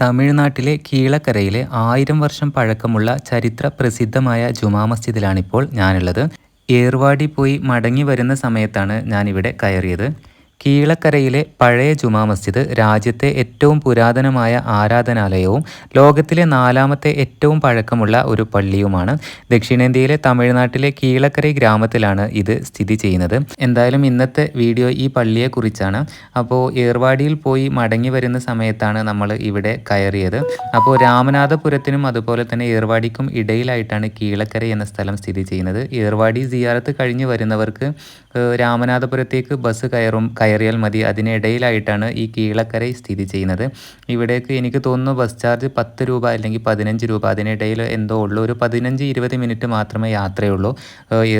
തമിഴ്നാട്ടിലെ കീഴക്കരയിലെ ആയിരം വർഷം പഴക്കമുള്ള ചരിത്ര പ്രസിദ്ധമായ ജുമാ മസ്ജിദിലാണിപ്പോൾ ഞാനുള്ളത്. ഏർവാടി പോയി മടങ്ങി വരുന്ന സമയത്താണ് ഞാനിവിടെ കയറിയത്. കീഴക്കരയിലെ പഴയ ജുമാ മസ്ജിദ് രാജ്യത്തെ ഏറ്റവും പുരാതനമായ ആരാധനാലയവും ലോകത്തിലെ നാലാമത്തെ ഏറ്റവും പഴക്കമുള്ള ഒരു പള്ളിയുമാണ്. ദക്ഷിണേന്ത്യയിലെ തമിഴ്നാട്ടിലെ കീഴക്കര ഗ്രാമത്തിലാണ് ഇത് സ്ഥിതി ചെയ്യുന്നത്. എന്തായാലും ഇന്നത്തെ വീഡിയോ ഈ പള്ളിയെക്കുറിച്ചാണ്. അപ്പോൾ ഏർവാടിയിൽ പോയി മടങ്ങി വരുന്ന സമയത്താണ് നമ്മൾ ഇവിടെ കയറിയത്. അപ്പോൾ രാമനാഥപുരത്തിനും അതുപോലെ തന്നെ ഏർവാടിക്കും ഇടയിലായിട്ടാണ് കീഴക്കര എന്ന സ്ഥലം സ്ഥിതി ചെയ്യുന്നത്. ഏർവാടി സിയാറത്ത് കഴിഞ്ഞ് വരുന്നവർക്ക് രാമനാഥപുരത്തേക്ക് ബസ് കയറും കയറിയാൽ മതി. അതിനിടയിലായിട്ടാണ് ഈ കീഴക്കര സ്ഥിതി ചെയ്യുന്നത്. ഇവിടേക്ക് എനിക്ക് തോന്നുന്നു ബസ് ചാർജ് പത്ത് രൂപ അല്ലെങ്കിൽ പതിനഞ്ച് രൂപ. അതിനിടയിൽ എന്തോ ഉള്ളൂ. ഒരു പതിനഞ്ച് ഇരുപത് മിനിറ്റ് മാത്രമേ യാത്രയുള്ളൂ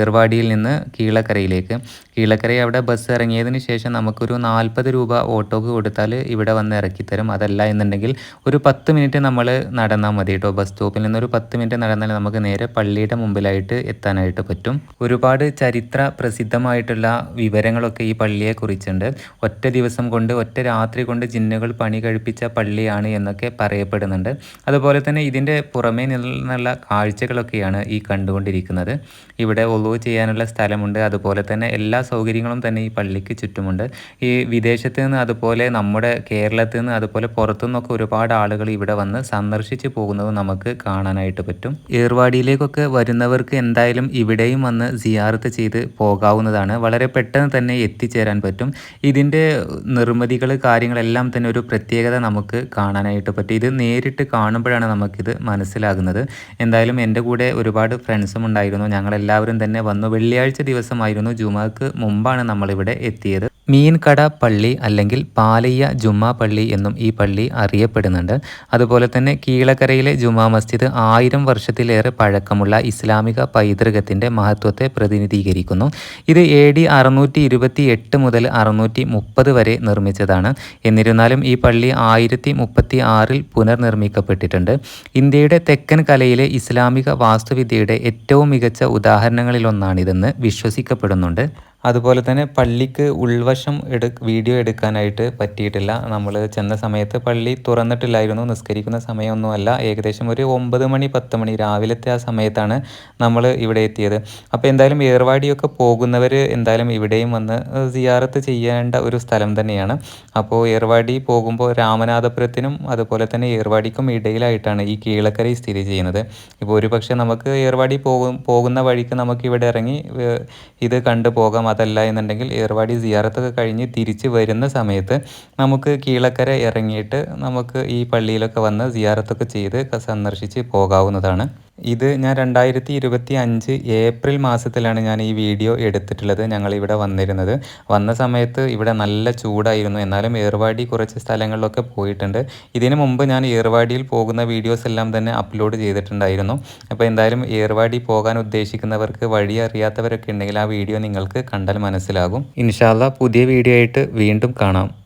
ഏർവാടിയിൽ നിന്ന് കീഴക്കരയിലേക്ക്. കീഴക്കര അവിടെ ബസ് ഇറങ്ങിയതിന് ശേഷം നമുക്കൊരു നാൽപ്പത് രൂപ ഓട്ടോക്ക് കൊടുത്താൽ ഇവിടെ വന്ന് ഇറക്കിത്തരും. അതല്ല എന്നുണ്ടെങ്കിൽ ഒരു പത്ത് മിനിറ്റ് നമ്മൾ നടന്നാൽ മതി കേട്ടോ. ബസ് സ്റ്റോപ്പിൽ നിന്ന് ഒരു പത്ത് മിനിറ്റ് നടന്നാൽ നമുക്ക് നേരെ പള്ളിയുടെ മുമ്പിലായിട്ട് എത്താനായിട്ട് പറ്റും. ഒരുപാട് ചരിത്ര പ്രസിദ്ധമായിട്ടുള്ള വിവരങ്ങളൊക്കെ ഈ പള്ളിയെക്കുറിച്ചുണ്ട്. പറയുന്നുണ്ട്. ഒറ്റ ദിവസം കൊണ്ട് ഒറ്റ രാത്രി കൊണ്ട് ജിന്നുകൾ പണി കഴിപ്പിച്ച പള്ളിയാണ് എന്നൊക്കെ പറയപ്പെടുന്നുണ്ട്. അതുപോലെ തന്നെ ഇതിന്റെ പുറമേ നിന്നുള്ള കാഴ്ചകളൊക്കെയാണ് ഈ കണ്ടുകൊണ്ടിരിക്കുന്നത്. ഇവിടെ ഒളിവ് ചെയ്യാനുള്ള സ്ഥലമുണ്ട്. അതുപോലെ തന്നെ എല്ലാ സൗകര്യങ്ങളും തന്നെ ഈ പള്ളിക്ക് ചുറ്റുമുണ്ട്. ഈ വിദേശത്ത് നിന്ന് അതുപോലെ നമ്മുടെ കേരളത്തിൽ നിന്ന് അതുപോലെ പുറത്തു നിന്നൊക്കെ ഒരുപാട് ആളുകൾ ഇവിടെ വന്ന് സന്ദർശിച്ച് പോകുന്നത് നമുക്ക് കാണാനായിട്ട് പറ്റും. ഏർവാടിയിലേക്കൊക്കെ വരുന്നവർക്ക് എന്തായാലും ഇവിടെയും വന്ന് സിയാർത്ത് ചെയ്ത് പോകാവുന്നതാണ്. വളരെ പെട്ടെന്ന് തന്നെ എത്തിച്ചേരാൻ പറ്റും. ഇതിന്റെ നിർമ്മിതികൾ കാര്യങ്ങളെല്ലാം തന്നെ ഒരു പ്രത്യേകത നമുക്ക് കാണാനായിട്ട് പറ്റും. ഇത് നേരിട്ട് കാണുമ്പോഴാണ് നമുക്കിത് മനസ്സിലാകുന്നത്. എന്തായാലും എന്റെ കൂടെ ഒരുപാട് ഫ്രണ്ട്സും ഉണ്ടായിരുന്നു. ഞങ്ങളെല്ലാവരും തന്നെ വന്നു. വെള്ളിയാഴ്ച ദിവസമായിരുന്നു. ജുമാക്ക് മുമ്പാണ് നമ്മളിവിടെ എത്തിയത്. മീൻകട പള്ളി അല്ലെങ്കിൽ പാലയ്യ ജുമാ പള്ളി എന്നും ഈ പള്ളി അറിയപ്പെടുന്നുണ്ട്. അതുപോലെ തന്നെ കീഴക്കരയിലെ ജുമാ മസ്ജിദ് ആയിരം വർഷത്തിലേറെ പഴക്കമുള്ള ഇസ്ലാമിക പൈതൃകത്തിന്റെ മഹത്വത്തെ പ്രതിനിധീകരിക്കുന്നു. ഇത് എ ഡി അറുന്നൂറ്റി ഇരുപത്തി എട്ട് മുതൽ അറുന്നൂറ്റി മുപ്പത് വരെ നിർമ്മിച്ചതാണ്. എന്നിരുന്നാലും ഈ പള്ളി ആയിരത്തി മുപ്പത്തി ആറിൽ പുനർനിർമ്മിക്കപ്പെട്ടിട്ടുണ്ട്. ഇന്ത്യയുടെ തെക്കൻ കലയിലെ ഇസ്ലാമിക വാസ്തുവിദ്യയുടെ ഏറ്റവും മികച്ച ഉദാഹരണങ്ങളിലൊന്നാണിതെന്ന് വിശ്വസിക്കപ്പെടുന്നുണ്ട്. അതുപോലെ തന്നെ പള്ളിക്ക് ഉൾവശം എടു വീഡിയോ എടുക്കാനായിട്ട് പറ്റിയിട്ടില്ല. നമ്മൾ ചെന്ന സമയത്ത് പള്ളി തുറന്നിട്ടില്ലായിരുന്നു നിസ്കരിക്കുന്ന സമയമൊന്നുമല്ല. ഏകദേശം ഒരു ഒമ്പത് മണി പത്ത് മണി രാവിലത്തെ ആ സമയത്താണ് നമ്മൾ ഇവിടെ എത്തിയത്. അപ്പോൾ എന്തായാലും ഏർവാടിയൊക്കെ പോകുന്നവർ എന്തായാലും ഇവിടെയും വന്ന് സിയാറത്ത് ചെയ്യേണ്ട ഒരു സ്ഥലം തന്നെയാണ്. അപ്പോൾ ഏർവാടി പോകുമ്പോൾ രാമനാഥപുരത്തിനും അതുപോലെ തന്നെ ഏർവാടിക്കും ഇടയിലായിട്ടാണ് ഈ കീളക്കരയിൽ സ്ഥിതി ചെയ്യുന്നത്. ഇപ്പോൾ ഒരു നമുക്ക് ഏർവാടി പോകും പോകുന്ന വഴിക്ക് നമുക്ക് ഇവിടെ ഇറങ്ങി ഇത് കണ്ടു പോകാം അതല്ല എന്നുണ്ടെങ്കിൽ ഏർവാടി സിയാറത്തൊക്കെ കഴിഞ്ഞ് തിരിച്ച് വരുന്ന സമയത്ത് നമുക്ക് കീഴക്കര ഇറങ്ങിയിട്ട് നമുക്ക് ഈ പള്ളിയിലൊക്കെ വന്ന് സിയാറത്തൊക്കെ ചെയ്ത് സന്ദർശിച്ച് പോകാവുന്നതാണ്. ഇത് ഞാൻ രണ്ടായിരത്തി ഇരുപത്തി അഞ്ച് ഏപ്രിൽ മാസത്തിലാണ് ഞാൻ ഈ വീഡിയോ എടുത്തിട്ടുള്ളത് ഞങ്ങൾ ഇവിടെ വന്നിരുന്നത്. വന്ന സമയത്ത് ഇവിടെ നല്ല ചൂടായിരുന്നു. എന്നാലും ഏർവാടി കുറച്ച് സ്ഥലങ്ങളിലൊക്കെ പോയിട്ടുണ്ട്. ഇതിനു മുമ്പ് ഞാൻ ഏർവാടിയിൽ പോകുന്ന വീഡിയോസ് എല്ലാം തന്നെ അപ്ലോഡ് ചെയ്തിട്ടുണ്ടായിരുന്നു. അപ്പോൾ എന്തായാലും ഏർവാടി പോകാൻ ഉദ്ദേശിക്കുന്നവർക്ക് വഴി അറിയാത്തവരൊക്കെ ഉണ്ടെങ്കിൽ ആ വീഡിയോ നിങ്ങൾക്ക് കണ്ടാൽ മനസ്സിലാകും. ഇൻഷാല്ല പുതിയ വീഡിയോ ആയിട്ട് വീണ്ടും കാണാം.